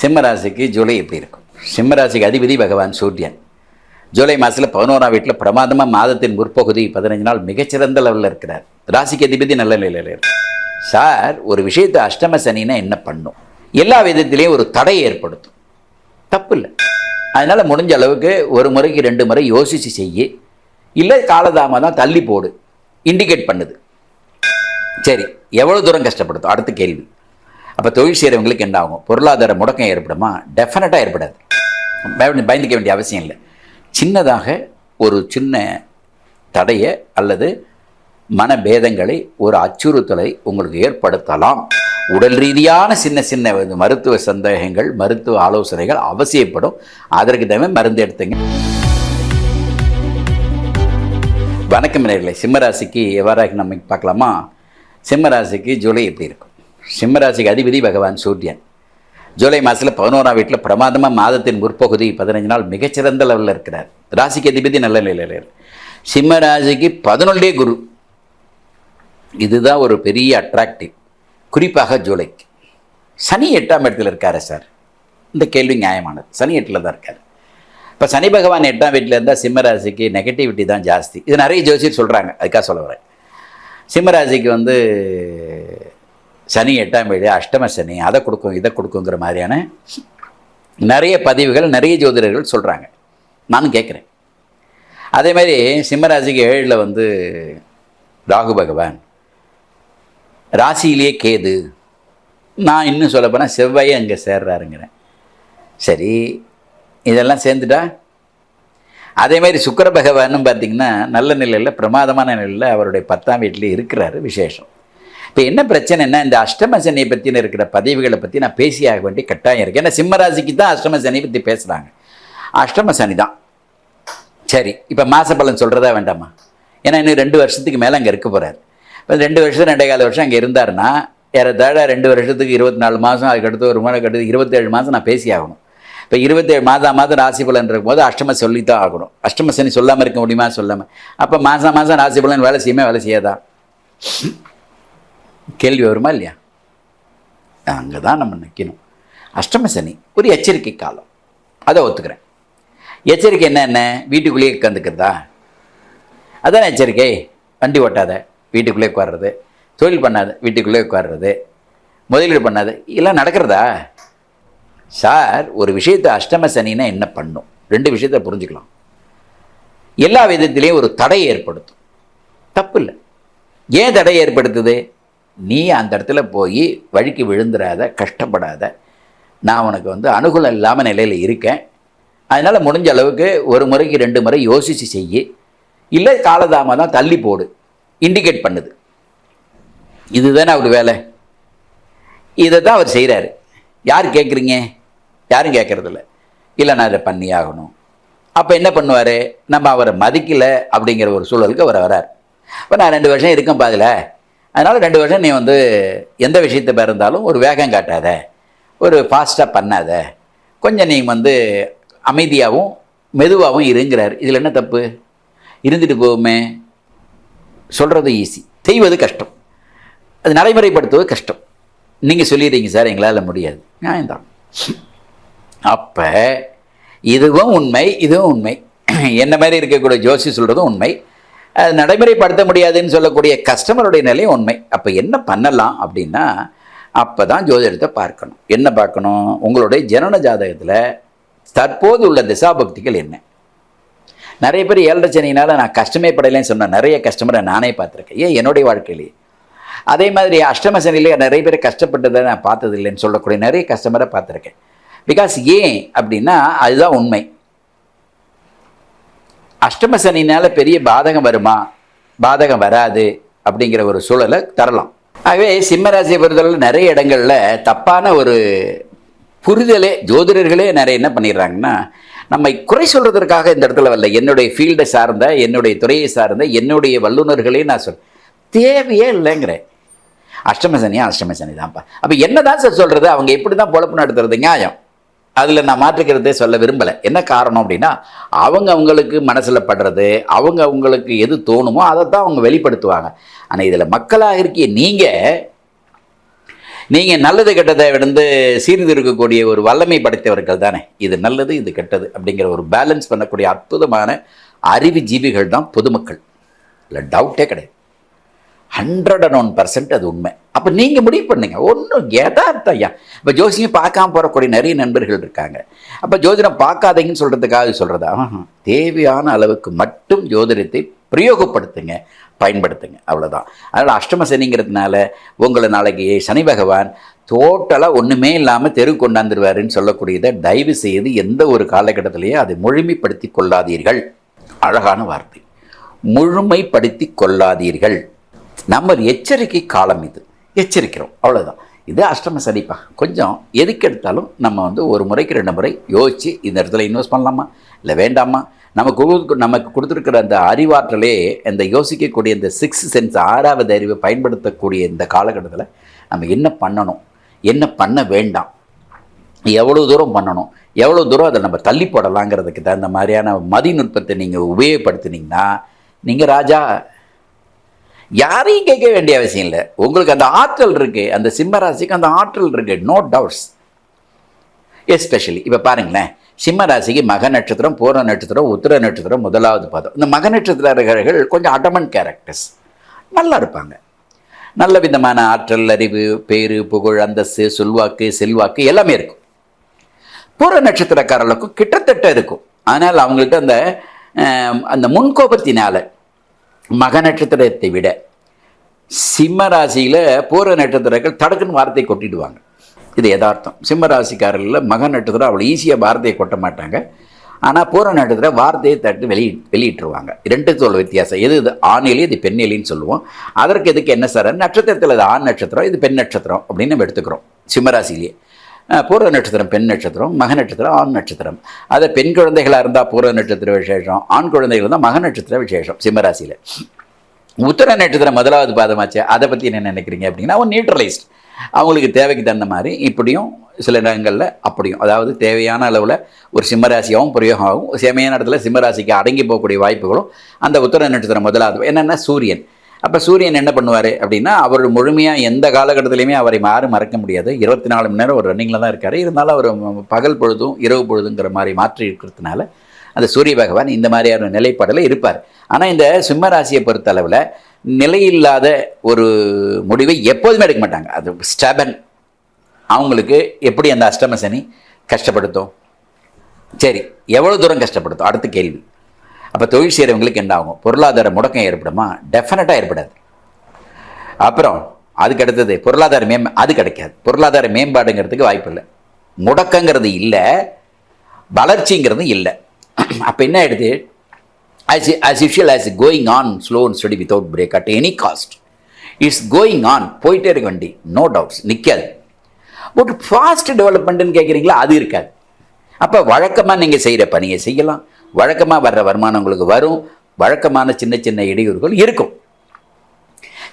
சிம்மராசிக்கு ஜூலை எப்படி இருக்கும்? சிம்மராசிக்கு அதிபதி பகவான் சூரியன். ஜூலை மாதத்தில் பதினோராம் வீட்டில் பிரமாதமாக மாதத்தின் முற்பகுதி பதினஞ்சு நாள் மிகச்சிறந்த லெவலில் இருக்கிறார். ராசிக்கு அதிபதி நல்ல நிலையில் இருக்கு. சார் ஒரு விஷயத்தை அஷ்டம சனினா என்ன பண்ணும்? எல்லா விதத்திலையும் ஒரு தடை ஏற்படுத்தும். தப்பு இல்லை. அதனால் முடிஞ்ச அளவுக்கு ஒரு முறைக்கு ரெண்டு முறை யோசித்து செய்ய இல்லை காலதாமதம் தள்ளி போடு. இண்டிகேட் பண்ணுது. சரி எவ்வளோ தூரம் கஷ்டப்படுத்தும் அடுத்த கேள்வி. அப்போ தொழில் செய்கிறவங்களுக்கு என்ன ஆகும் பொருளாதார முடக்கம் ஏற்படுமா? டெஃபினட்டாக ஏற்படாது. பயந்துக்க வேண்டிய அவசியம் இல்லை. சின்னதாக ஒரு சின்ன தடையை அல்லது மனபேதங்களை ஒரு அச்சுறுத்தலை உங்களுக்கு ஏற்படுத்தலாம். உடல் ரீதியான சின்ன சின்ன மருத்துவ சந்தேகங்கள் மருத்துவ ஆலோசனைகள் அவசியப்படும். அதற்கு தவிர மருந்து எடுத்துங்க. வணக்கம் நேர்களை. சிம்மராசிக்கு எவ்வாறாக நம்ம பார்க்கலாமா? சிம்மராசிக்கு ஜூலை எப்படி இருக்கும்? சிம்மராசிக்கு அதிபதி பகவான் சூரியன். ஜூலை மாதத்தில் பதினோராம் வீட்டில் பிரமாதமாக மாதத்தின் முற்பகுதி பதினஞ்சு நாள் மிகச்சிறந்த லெவலில் இருக்கிறார். ராசிக்கு அதிபதி நல்ல நிலையில் இருக்கு சிம்ம ராசிக்கு பதினொன்றே குரு. இதுதான் ஒரு பெரிய அட்ராக்டிவ் குறிப்பாக ஜூலைக்கு. சனி எட்டாம் இடத்தில் இருக்கார் சார். இந்த கேள்வி நியாயமானது. சனி எட்டில் தான் இருக்கார். இப்போ சனி பகவான் எட்டாம் வீட்டில் இருந்தால் சிம்மராசிக்கு நெகட்டிவிட்டி தான் ஜாஸ்தி. இது நிறைய ஜோசியர் சொல்கிறாங்க அதுக்காக சொல்ல வரேன். சிம்மராசிக்கு வந்து சனி எட்டாம் வீடு அஷ்டம சனி அதை கொடுக்கும் இதை கொடுக்குங்கிற மாதிரியான நிறைய பதிவுகள் நிறைய ஜோதிடர்கள் சொல்கிறாங்க நானும் கேட்குறேன். அதே மாதிரி சிம்மராசிக்கு ஏழில் வந்து ராகு பகவான். ராசியிலேயே கேது. நான் இன்னும் சொல்ல போனால் செவ்வாயே அங்கே சேர்றாருங்கிறேன். சரி இதெல்லாம் சேர்ந்துட்டா? அதே மாதிரி சுக்கிர பகவானும் பார்த்தீங்கன்னா நல்ல நிலையில் பிரமாதமான நிலையில் அவருடைய பத்தாம் வீட்டிலே இருக்கிறாரு விசேஷம். இப்போ என்ன பிரச்சனைன்னா இந்த அஷ்டம சனியை பற்றின இருக்கிற பதிவுகளை பற்றி நான் பேசியாக வேண்டிய கட்டாயம் இருக்குது ஏன்னா சிம்மராசிக்கு தான் அஷ்டம சனியை பற்றி பேசுகிறாங்க அஷ்டம சனி தான். சரி இப்போ மாத பலன் சொல்கிறதா வேண்டாமா? ஏன்னா இன்னும் ரெண்டு வருஷத்துக்கு மேலே அங்கே இருக்க போகிறார் இப்போ ரெண்டு வருஷம் ரெண்டே கால வருஷம் அங்கே இருந்தாருன்னா ஏறத்தாழ ரெண்டு வருஷத்துக்கு இருபத்தி நாலு மாதம் அதுக்கடுத்து ஒரு மாதம் கடுத்து இருபத்தேழு மாதம் நான் பேசி ஆகணும். இப்போ இருபத்தேழு மாதம் மாதம் ராசி பலன் இருக்கும்போது அஷ்டம சொல்லித்தான் ஆகணும். அஷ்டம சனி சொல்லாமல் இருக்க முடியுமா? சொல்லாமல் அப்போ மாதம் மாதம் ராசி பலன் வேலை செய்யுமே? வேலை செய்யாதா? கேள்வி வருமா இல்லையா? அங்கே தான் நம்ம நிற்கணும் அஷ்டம சனி ஒரு எச்சரிக்கை காலம். அதை ஒத்துக்கிறேன். எச்சரிக்கை என்ன என்ன? வீட்டுக்குள்ளேயே உட்காந்துக்கிறதா அதான் எச்சரிக்கை. வண்டி ஓட்டாத வீட்டுக்குள்ளே உட்கார்றது. தொழில் பண்ணாத வீட்டுக்குள்ளே உட்கார்றது. முதலீடு பண்ணாத இதெல்லாம் நடக்கிறதா? சார் ஒரு விஷயத்தை அஷ்டம சனின்னா என்ன பண்ணும்? ரெண்டு விஷயத்தை புரிஞ்சுக்கலாம். எல்லா விதத்திலையும் ஒரு தடை ஏற்படுத்தும். தப்பு இல்லை. ஏன் தடை ஏற்படுத்துது? நீ அந்த இடத்துல போய் வழிக்கு விழுந்துடாத கஷ்டப்படாத. நான் உனக்கு வந்து அனுகூலம் இல்லாமல் நிலையில் இருக்கேன். அதனால் முடிஞ்ச அளவுக்கு ஒரு முறைக்கு ரெண்டு முறை யோசித்து செய்ய. இல்லை காலதாமதம் தள்ளி போடு. இண்டிகேட் பண்ணுது. இதுதானே அவர் வேலை? இதை தான் அவர் செய்கிறாரு யார் கேட்குறீங்க யாரும் கேட்குறதில்ல இல்லை நான் இதை பண்ணி ஆகணும் அப்போ என்ன பண்ணுவார்? நம்ம அவரை மதிக்கலை அப்படிங்கிற ஒரு சூழலுக்கு அவர் வரார். இப்போ நான் ரெண்டு வருஷம் இருக்கேன் பாதில் அதனால் ரெண்டு வருஷம் நீ வந்து எந்த விஷயத்தை இருந்தாலும் ஒரு வேகம் காட்டாத ஒரு ஃபாஸ்ட்டாக பண்ணாத. கொஞ்சம் நீ வந்து அமைதியாகவும் மெதுவாகவும் இருங்கிறார். இதில் என்ன தப்பு? இருந்துட்டு போகுமே. சொல்கிறது ஈஸி செய்வது கஷ்டம். அது நடைமுறைப்படுத்துவது கஷ்டம். நீங்கள் சொல்லிடுறீங்க சார் எங்களால் முடியாது. நியாயம்தான். அப்போ இதுவும் உண்மை இதுவும் உண்மை. என்ன மாதிரி இருக்கக்கூடிய ஜோசி சொல்கிறதும் உண்மை. நடைமுறைப்படுத்த முடியாதுன்னு சொல்லக்கூடிய கஸ்டமருடைய நிலை உண்மை. அப்போ என்ன பண்ணலாம் அப்படின்னா அப்போ தான் ஜோதிடத்தை பார்க்கணும். என்ன பார்க்கணும்? உங்களுடைய ஜனன ஜாதகத்தில் தற்போது உள்ள திசாபக்திகள் என்ன? நிறைய பேர் ஏழரை சனியினால நான் கஷ்டமே படலைன்னு சொன்ன நிறைய கஸ்டமரை நானே பார்த்துருக்கேன். ஏன்? என்னுடைய வாழ்க்கையிலேயே. அதே மாதிரி அஷ்டம சனியிலே நிறைய பேர் கஷ்டப்பட்டதை நான் பார்த்தது இல்லைன்னு சொல்லக்கூடிய நிறைய கஸ்டமரை பார்த்துருக்கேன். பிகாஸ் ஏன் அப்படின்னா அதுதான் உண்மை. அஷ்டம சனினால பெரிய பாதகம் வருமா? பாதகம் வராது அப்படிங்கிற ஒரு சூழலை தரலாம். ஆகவே சிம்மராசியை பொறுத்தவரை நிறைய இடங்கள்ல தப்பான ஒரு புரிதலே ஜோதிடர்களே நிறைய என்ன பண்ணிடுறாங்கன்னா நம்மை குறை சொல்கிறதுக்காக இந்த இடத்துல வரல. என்னுடைய ஃபீல்டை சார்ந்த என்னுடைய துறையை சார்ந்த என்னுடைய வல்லுநர்களே நான் சொல் தேவையே இல்லைங்கிறேன். அஷ்டம சனியா அஷ்டம தான்ப்பா அப்போ என்ன தான் சார் சொல்கிறது அவங்க எப்படி தான் பொழப்பு நடத்துறது? நியாயம். அதில் நான் மாற்றுக்கிறதே சொல்ல விரும்பலை. என்ன காரணம் அப்படின்னா அவங்க அவங்களுக்கு மனசில் படுறது அவங்க அவங்களுக்கு எது தோணுமோ அதை தான் அவங்க வெளிப்படுத்துவாங்க. ஆனால் இதில் மக்களாக இருக்கிய நீங்கள் நீங்கள் நல்லது கெட்டதை வந்து சீர்திருக்கக்கூடிய ஒரு வல்லமை படைத்தவர்கள் தானே. இது நல்லது இது கெட்டது அப்படிங்கிற ஒரு பேலன்ஸ் பண்ணக்கூடிய அற்புதமான அறிவு ஜீவிகள் தான் பொதுமக்கள் இல்லை டவுட்டே கிடையாது. ஹண்ட்ரட் அண்ட் ஒன் பர்சன்ட் அது உண்மை. அப்போ நீங்கள் முடிவு பண்ணுங்க. ஒன்றும் யதார்த்தம் ஐயா இப்போ ஜோசியம் பார்க்காம போகக்கூடிய நிறைய நண்பர்கள் இருக்காங்க. அப்போ ஜோதிடம் பார்க்காதீங்கன்னு சொல்கிறதுக்காக சொல்கிறதா தேவையான அளவுக்கு மட்டும் ஜோதிடத்தை பிரயோகப்படுத்துங்க. பயன்படுத்துங்க. அவ்வளோதான் அதனால் அஷ்டம சனிங்கிறதுனால உங்களை நாளைக்கு சனி பகவான் டோட்டலாக ஒன்றுமே இல்லாமல் தெரு கொண்டாந்துருவாருன்னு சொல்லக்கூடியதை தயவு செய்து எந்த ஒரு காலகட்டத்திலேயே அதை முழுமைப்படுத்தி கொள்ளாதீர்கள். அழகான வார்த்தை. முழுமைப்படுத்தி கொள்ளாதீர்கள். நம்ம ஒரு எச்சரிக்கை காலம் இது. எச்சரிக்கிறோம். அவ்வளோதான் இது அஷ்டம சனிப்பா. கொஞ்சம் எதுக்கு எடுத்தாலும் நம்ம வந்து ஒரு முறைக்கு ரெண்டு முறை யோசித்து இந்த இடத்துல இன்வெஸ்ட் பண்ணலாமா? இல்லை வேண்டாமா? நமக்கு நமக்கு கொடுத்துருக்கிற அந்த அறிவாற்றலே அந்த யோசிக்கக்கூடிய இந்த சிக்ஸ் சென்ஸ் ஆறாவது அறிவை பயன்படுத்தக்கூடிய இந்த காலகட்டத்தில் நம்ம என்ன பண்ணணும்? என்ன பண்ண வேண்டாம்? எவ்வளோ தூரம் பண்ணணும்? எவ்வளோ தூரம் அதை நம்ம தள்ளி போடலாங்கிறதுக்கு தகுந்த மாதிரியான மதிநுட்பத்தை நீங்கள் உபயோகப்படுத்தினீங்கன்னா நீங்கள் ராஜா யாரையும் கேட்க வேண்டிய அவசியம் இல்லை. உங்களுக்கு அந்த ஆற்றல் இருக்கு அந்த சிம்மராசிக்கு அந்த ஆற்றல் இருக்கு நோ டவுட்ஸ் எஸ்பெஷலி இப்போ பாருங்களேன் சிம்ம ராசிக்கு மக நட்சத்திரம் பூர நட்சத்திரம் உத்திர நட்சத்திரம் முதலாவது பாதம். இந்த மக நட்சத்திரர்கள் கொஞ்சம் அடமன் கேரக்டர்ஸ் நல்லா இருப்பாங்க. நல்ல விதமான ஆற்றல் அறிவு பேரு புகழ் அந்தஸ்து சொல்வாக்கு செல்வாக்கு எல்லாமே இருக்கும். பூர நட்சத்திரக்காரர்களுக்கும் கிட்டத்தட்ட இருக்கும். ஆனால் அவங்கள்ட்ட அந்த அந்த முன்கோபத்தினால மக நட்சத்திரத்தை விட சிம்ம ராசியில் பூர நட்சத்திரங்கள் தடக்குன்னு வார்த்தை கொட்டிடுவாங்க. இது யதார்த்தம். சிம்ம ராசிக்காரர்களில் மக நட்சத்திரம் அவ்வளோ ஈஸியாக வார்த்தையை கொட்ட மாட்டாங்க. ஆனால் பூர நட்சத்திரம் வார்த்தையை தட்டு வெளி வெளியிட்டுருவாங்க. ரெண்டு சொல் வித்தியாசம். எது இது ஆணிலி இது பெண்ணிலின்னு சொல்லுவோம். அதற்கு இதுக்கு என்ன சார்? நட்சத்திரத்தில் இது ஆண் நட்சத்திரம் இது பெண் நட்சத்திரம் அப்படின்னு நம்ம எடுத்துக்கிறோம். சிம்மராசிலேயே பூர்வ நட்சத்திரம் பெண் நட்சத்திரம் மக நட்சத்திரம் ஆண் நட்சத்திரம். அதை பெண் குழந்தைகளாக இருந்தால் பூர்வ நட்சத்திர விசேஷம் ஆண் குழந்தைகள் இருந்தால் மக நட்சத்திர விசேஷம் சிம்மராசியில். உத்தர நட்சத்திரம் முதலாவது பாதமாச்சு அதை பற்றி என்ன நினைக்கிறீங்க அப்படின்னா அவன் நியூட்ரலைஸ்ட் அவங்களுக்கு தேவைக்கு தகுந்த மாதிரி இப்படியும் சில இடங்களில் அப்படியும். அதாவது தேவையான அளவில் ஒரு சிம்மராசியாகவும் பிரயோகமாகவும் செமையான இடத்துல சிம்மராசிக்கு அடங்கி போகக்கூடிய வாய்ப்புகளும் அந்த உத்தர நட்சத்திரம் முதலாவது. என்னென்னா சூரியன். அப்போ சூரியன் என்ன பண்ணுவார் அப்படின்னா அவர் முழுமையாக எந்த காலகட்டத்திலையுமே அவரை யாரும் மறக்க முடியாது. இருபத்தி நாலு மணி நேரம் ஒரு ரன்னிங்கில் தான் இருக்கார். இருந்தாலும் அவர் பகல் பொழுதும் இரவு பொழுதுங்கிற மாதிரி மாற்றி இருக்கிறதுனால அந்த சூரிய பகவான் இந்த மாதிரியான நிலைப்பாடில் இருப்பார். ஆனால் இந்த சிம்ம ராசியை பொறுத்தளவில் நிலையில்லாத ஒரு முடிவை எப்போதுமே எடுக்க மாட்டாங்க. அது ஸ்டபன் அவங்களுக்கு எப்படி அந்த அஷ்டம சனி கஷ்டப்படுத்தும்? சரி எவ்வளோ தூரம் கஷ்டப்படுத்தும்? அடுத்த கேள்வி. அப்போ தொழில் செய்கிறவங்களுக்கு என்ன ஆகும் பொருளாதார முடக்கம் ஏற்படுமா? டெஃபினட்டாக ஏற்படாது. அப்புறம் அதுக்கு அடுத்தது பொருளாதார மேம் அது கிடைக்காது. பொருளாதார மேம்பாடுங்கிறதுக்கு வாய்ப்பு இல்லை. முடக்கங்கிறது இல்லை. வளர்ச்சிங்கிறது இல்லை. அப்போ என்ன ஆயிடுது? As as usual as going on slow and steady without break at any cost it's going on போயிட்டே இருக்க வண்டி. நோ டவுட்ஸ் நிற்காது பட் ஃபாஸ்ட் டெவலப்மெண்ட்டுன்னு கேட்குறீங்களா அது இருக்காது. அப்போ வழக்கமாக நீங்கள் செய்கிற பணியை செய்யலாம். வழக்கமாக வர்ற வருமானம் உங்களுக்கு வரும். வழக்கமான சின்ன சின்ன இடையூறுகள் இருக்கும்.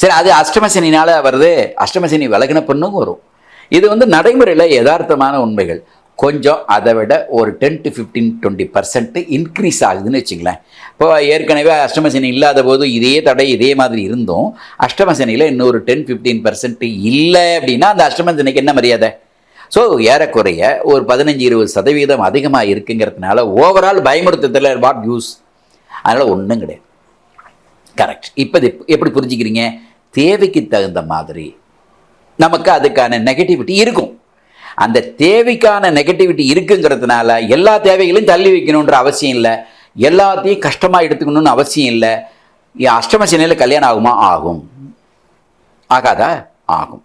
சரி அது அஷ்டமசனினால் வருது. அஷ்டமசனி விலகின பொண்ணும் வரும். இது வந்து நடைமுறையில் யதார்த்தமான உண்மைகள். கொஞ்சம் அதை விட ஒரு ten to fifteen twenty percent increase ஆகுதுன்னு வச்சுங்களேன் இப்போ ஏற்கனவே அஷ்டமசனி இல்லாத போது இதே தடை இதே மாதிரி இருந்தும். அஷ்டமசனியில் இன்னொரு டென் ஃபிஃப்டீன் பர்சன்ட் இல்லை அப்படின்னா அந்த அஷ்டமசனிக்கு என்ன மரியாதை? ஸோ ஏறக்குறைய ஒரு பதினஞ்சு இருபது சதவீதம் அதிகமாக இருக்குங்கிறதுனால ஓவரால் பயமுறுத்தத்தில் வாட் யூஸ் அதனால் ஒன்றும் கிடையாது. கரெக்ட் இப்போ எப்படி புரிஞ்சுக்கிறீங்க? தேவைக்கு தகுந்த மாதிரி நமக்கு அதுக்கான நெகட்டிவிட்டி இருக்கும். அந்த தேவைக்கான நெகட்டிவிட்டி இருக்குங்கிறதுனால எல்லா தேவைகளையும் தள்ளி வைக்கணுன்ற அவசியம் இல்லை. எல்லாத்தையும் கஷ்டமாக எடுத்துக்கணும்னு அவசியம் இல்லை. ஏன் அஷ்டம சனியில் கல்யாணம் ஆகுமா? ஆகும். ஆகாதா? ஆகும்.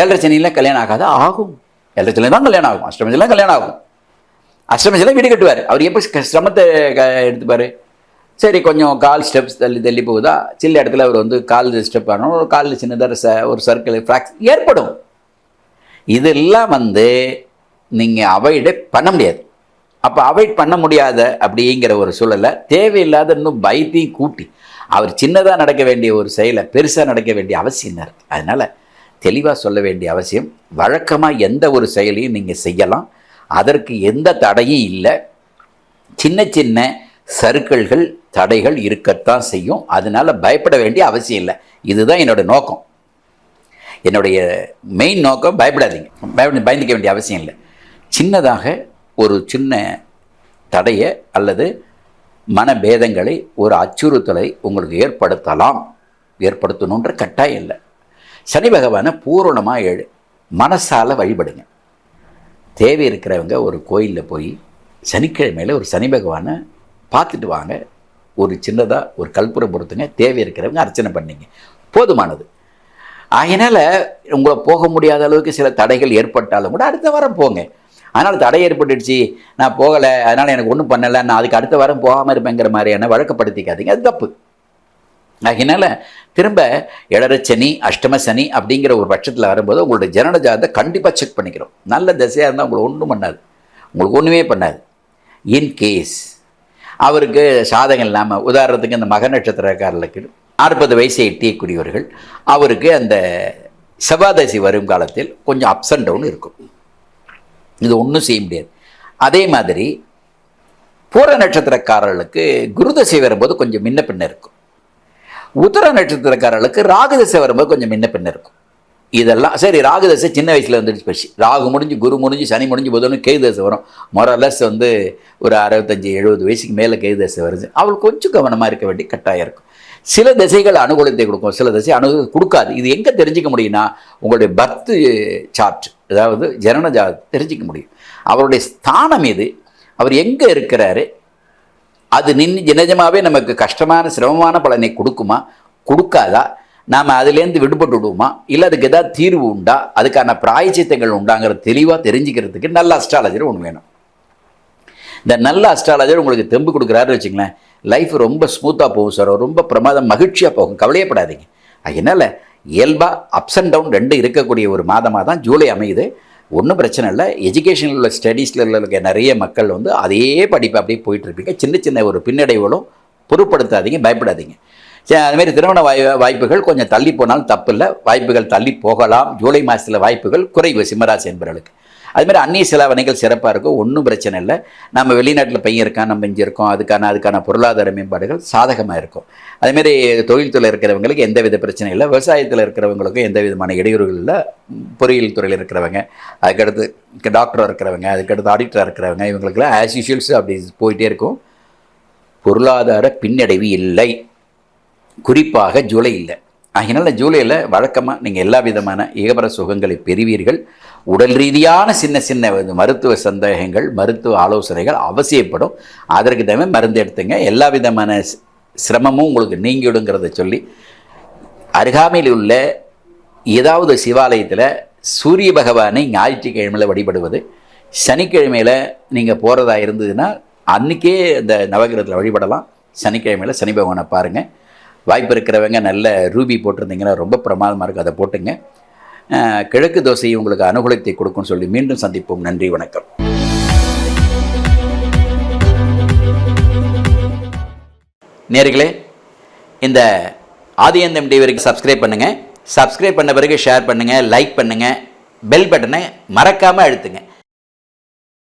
ஏழரை சனியில் கல்யாணம் ஆகாதா? ஆகும். ஏழரை தான் கல்யாணம் ஆகும். அஷ்டம கல்யாணம் ஆகும். அஷ்டம வீடு கட்டுவார். அவர் எப்போ சிரமத்தை க- எடுத்துப்பார்? சரி கொஞ்சம் கால் ஸ்டெப்ஸ் தள்ளி தள்ளி போகுதா? சில இடத்துல அவர் வந்து கால் ஸ்டெப் ஆகணும் ஒரு காலில் சின்னதாக ச ஒரு சர்க்கிள் ஃப்ராக்ஸ் ஏற்படும். இதெல்லாம் வந்து நீங்கள் அவாய்டே பண்ண முடியாது. அப்போ அவாய்ட் பண்ண முடியாத அப்படிங்கிற ஒரு சூழலை தேவையில்லாத இன்னும் பயத்தையும் கூட்டி அவர் சின்னதாக நடக்க வேண்டிய ஒரு செயலை பெருசாக நடக்க வேண்டிய அவசியம் இருக்குது அதனால் தெளிவாக சொல்ல வேண்டிய அவசியம் வழக்கமாக எந்த ஒரு செயலையும் நீங்கள் செய்யலாம். அதற்கு எந்த தடையும் இல்லை. சின்ன சின்ன சறுக்கல்கள் தடைகள் இருக்கத்தான் செய்யும். அதனால் பயப்பட வேண்டிய அவசியம் இல்லை. இதுதான் என்னோட நோக்கம். என்னுடைய மெயின் நோக்கம் பயப்படாதீங்க. பயப்பட பயந்துக்க வேண்டிய அவசியம் இல்லை. சின்னதாக ஒரு சின்ன தடையை அல்லது மனபேதங்களை ஒரு அச்சுறுத்தலை உங்களுக்கு ஏற்படுத்தலாம். ஏற்படுத்தணுன்ற கட்டாயம் இல்லை. சனி பகவானை பூரணமாக ஏழு. மனசால் வழிபடுங்க. தேவை இருக்கிறவங்க ஒரு கோயிலில் போய் சனிக்கிழமையில் ஒரு சனி பகவானை பார்த்துட்டு வாங்க. ஒரு சின்னதாக ஒரு கற்பூரம் பொறுத்துங்க. தேவை இருக்கிறவங்க அர்ச்சனை பண்ணிங்க. போதுமானது. அதனால் உங்களை போக முடியாத அளவுக்கு சில தடைகள் ஏற்பட்டாலும் கூட அடுத்த வாரம் போங்க. அதனால் தடை ஏற்பட்டுடுச்சு. நான் போகலை. அதனால் எனக்கு ஒன்றும் பண்ணலை. நான் அதுக்கு அடுத்த வாரம் போகாமல் இருப்பேங்கிற மாதிரியான வழக்கப்படுத்திக்காதீங்க. அது தப்பு. அதனால் திரும்ப இடரச்சனி அஷ்டம சனி அப்படிங்கிற ஒரு பட்சத்தில் வரும்போது உங்களுடைய ஜனன ஜாதத்தை கண்டிப்பாக செக் பண்ணிக்கிறோம். நல்ல திசையாக இருந்தால் உங்களை ஒன்றும் பண்ணாது. உங்களுக்கு ஒன்றுமே பண்ணாது. இன் கேஸ் அவருக்கு சாதகம் இல்லாமல் உதாரணத்துக்கு இந்த மக நட்சத்திரக்காரர்களுக்கு நாற்பது வயசை எட்டியக்கூடியவர்கள் அவருக்கு அந்த செவ்வாதசி வரும் காலத்தில் கொஞ்சம் அப்ஸ் அண்ட் டவுன் இருக்கும். இது ஒன்றும் செய்ய முடியாது. அதே மாதிரி பூர நட்சத்திரக்காரர்களுக்கு குருதசை வரும்போது கொஞ்சம் முன்ன பின்ன இருக்கும். உத்தர நட்சத்திரக்காரர்களுக்கு ராகுதசை வரும்போது கொஞ்சம் முன்ன பின்ன இருக்கும். இதெல்லாம் சரி ராகுதசை சின்ன வயசில் வந்துடுச்சு பசி. ராகு முடிஞ்சு குரு முடிஞ்சு சனி முடிஞ்சு போதோன்னு கேது தசை வரும். மொரலஸ் வந்து ஒரு அறுபத்தஞ்சி எழுபது வயசுக்கு மேலே கேது தசை வருது. அவள் கொஞ்சம் கவனமாக இருக்க வேண்டிய கட்டாயம் இருக்கும். சில திசைகள் அனுகூலத்தை கொடுக்கும். சில திசை அனுகூலம் கொடுக்காது. இது எங்கே தெரிஞ்சுக்க முடியும்னா உங்களுடைய பர்த் சார்ட் அதாவது ஜனன ஜா தெரிஞ்சிக்க முடியும். அவருடைய ஸ்தானம் இது அவர் எங்கே இருக்கிறாரு? அது நின்று நிஜமாவே நமக்கு கஷ்டமான சிரமமான பலனை கொடுக்குமா? கொடுக்காதா? நாம் அதுலேருந்து விடுபட்டு விடுவோமா? இல்லை அதுக்கு ஏதாவது தீர்வு உண்டா? அதுக்கான பிராயச்சித்தங்கள் உண்டாங்கிற தெளிவாக தெரிஞ்சுக்கிறதுக்கு நல்ல அஸ்ட்ராலஜர் ஒன்று வேணும். இந்த நல்ல அஸ்ட்ராலஜர் உங்களுக்கு தெம்பு கொடுக்குறாரு வச்சுங்களேன் லைஃப் ரொம்ப ஸ்மூத்தாக போகும் சார் ரொம்ப பிரமாதம் மகிழ்ச்சியாக போகும். கவலையப்படாதீங்க. அதனால் இயல்பாக அப்ஸ் அண்ட் டவுன் ரெண்டு இருக்கக்கூடிய ஒரு மாதமாக தான் ஜூலை அமையுது. ஒன்றும் பிரச்சனை இல்லை. எஜுகேஷனில் உள்ள ஸ்டடீஸில் இருக்க நிறைய மக்கள் வந்து அதே படிப்பு அப்படியே போயிட்டுருப்பீங்க. சின்ன சின்ன ஒரு பின்னடைவுகளும் பொருட்படுத்தாதீங்க பயப்படாதீங்க. அதுமாரி திருமண வாய் வாய்ப்புகள் கொஞ்சம் தள்ளி போனாலும் தப்பு இல்லை. வாய்ப்புகள் தள்ளி போகலாம். ஜூலை மாதத்தில் வாய்ப்புகள் குறைவு சிம்மராசி என்பவர்களுக்கு. அதுமாதிரி அந்நிய செலவணைகள் சிறப்பாக இருக்கும். ஒன்றும் பிரச்சனை இல்லை. நம்ம வெளிநாட்டில் பையன் இருக்கான் நம்ம இங்கே இருக்கோம் அதுக்கான அதுக்கான பொருளாதார மேம்பாடுகள் சாதகமாக இருக்கும். அதுமாரி தொழில்துறை இருக்கிறவங்களுக்கு எந்த வித பிரச்சனையும் இல்லை. விவசாயத்தில் இருக்கிறவங்களுக்கும் எந்த விதமான இடையூறுகள் இல்லை. பொறியியல் துறையில் இருக்கிறவங்க அதுக்கடுத்து டாக்டராக இருக்கிறவங்க அதுக்கடுத்து ஆடிட்டராக இருக்கிறவங்க இவங்களுக்குலாம் ஆஸ் யூஷுவல்ஸ் அப்படி போயிட்டே இருக்கும். பொருளாதார பின்னடைவு இல்லை. குறிப்பாக ஜூலை இல்லை. ஆகினால ஜூலையில் வழக்கமாக நீங்கள் எல்லா விதமான ஏகபர சுகங்களை பெறுவீர்கள். உடல் ரீதியான சின்ன சின்ன மருத்துவ சந்தேகங்கள் மருத்துவ ஆலோசனைகள் அவசியப்படும். அதற்கு தவிர மருந்து எடுத்துங்க. எல்லா விதமான சிரமமும் உங்களுக்கு நீங்கிவிடுங்கிறத சொல்லி அருகாமையில் உள்ள ஏதாவது சிவாலயத்தில் சூரிய பகவானை ஞாயிற்றுக்கிழமையில் வழிபடுவது. சனிக்கிழமையில் நீங்கள் போகிறதா இருந்ததுன்னா அன்றைக்கே இந்த நவகிரகத்தில் வழிபடலாம். சனிக்கிழமையில் சனி பகவானை பாருங்கள் வாய்ப்பு இருக்கிறவங்க நல்ல ரூபி போட்டிருந்தீங்கன்னா ரொம்ப பிரமாதமாக இருக்கும். அதை போட்டுங்க. கிழக்கு தோசை உங்களுக்கு அனுகூலத்தை கொடுக்கும்னு சொல்லி மீண்டும் சந்திப்போம். நன்றி வணக்கம். நேர்களே இந்த ஆதியந்தம் டிவிக்கு சப்ஸ்கிரைப் பண்ணுங்கள் சப்ஸ்கிரைப் பண்ண பிறகு ஷேர் பண்ணுங்கள் லைக் பண்ணுங்கள் பெல் பட்டனை மறக்காமல் அழுத்துங்க.